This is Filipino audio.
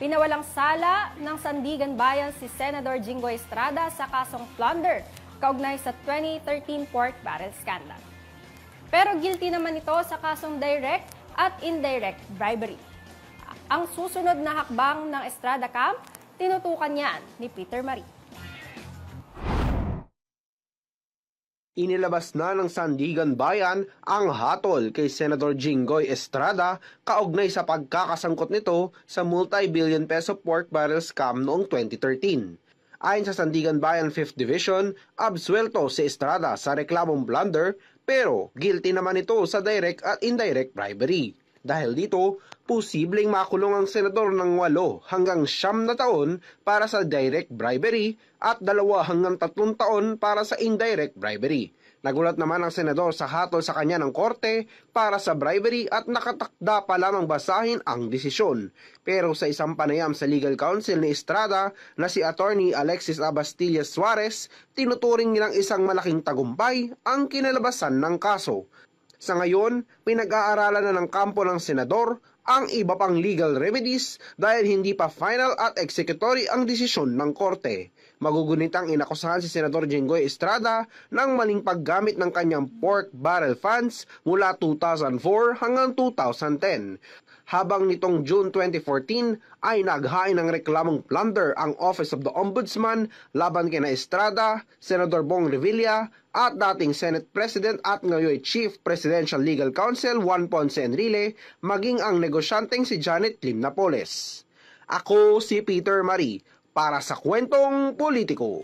Pinawalang sala ng Sandigan Bayan si Senador Jinggoy Estrada sa kasong plunder kaugnay sa 2013 pork barrel scandal. Pero guilty naman ito sa kasong direct at indirect bribery. Ang susunod na hakbang ng Estrada Camp, tinutukan yan ni Peter Marie. Inilabas na ng Sandigan Bayan ang hatol kay Senador Jinggoy Estrada kaugnay sa pagkakasangkot nito sa multi-billion peso pork barrel scam noong 2013. Ayon sa Sandigan Bayan 5th Division, absuelto si Estrada sa reklamong blunder pero guilty naman ito sa direct at indirect bribery. Dahil dito, posibleng makulong ang senador ng walo hanggang siyam na taon para sa direct bribery at dalawa hanggang tatlong taon para sa indirect bribery. Nagulat naman ang senador sa hatol sa kanya ng korte para sa bribery at nakatakda pa lamang basahin ang desisyon. Pero sa isang panayam sa legal counsel ni Estrada na si attorney Alexis Abastilla Suarez, tinuturing nilang isang malaking tagumpay ang kinalabasan ng kaso. Sa ngayon, pinag-aaralan na ng kampo ng senador ang iba pang legal remedies dahil hindi pa final at executory ang desisyon ng korte. Magugunitang inakusahan si Senador Jinggoy Estrada ng maling paggamit ng kanyang pork barrel funds mula 2004 hanggang 2010. Habang nitong June 2014 ay naghain ng reklamong plunder ang Office of the Ombudsman laban kina Estrada, Senador Bong Revilla at dating Senate President at ngayon Chief Presidential Legal Counsel Juan Ponce Enrile maging ang negosyanteng si Janet Lim Napoles. Ako si Peter Marie para sa kwentong politiko.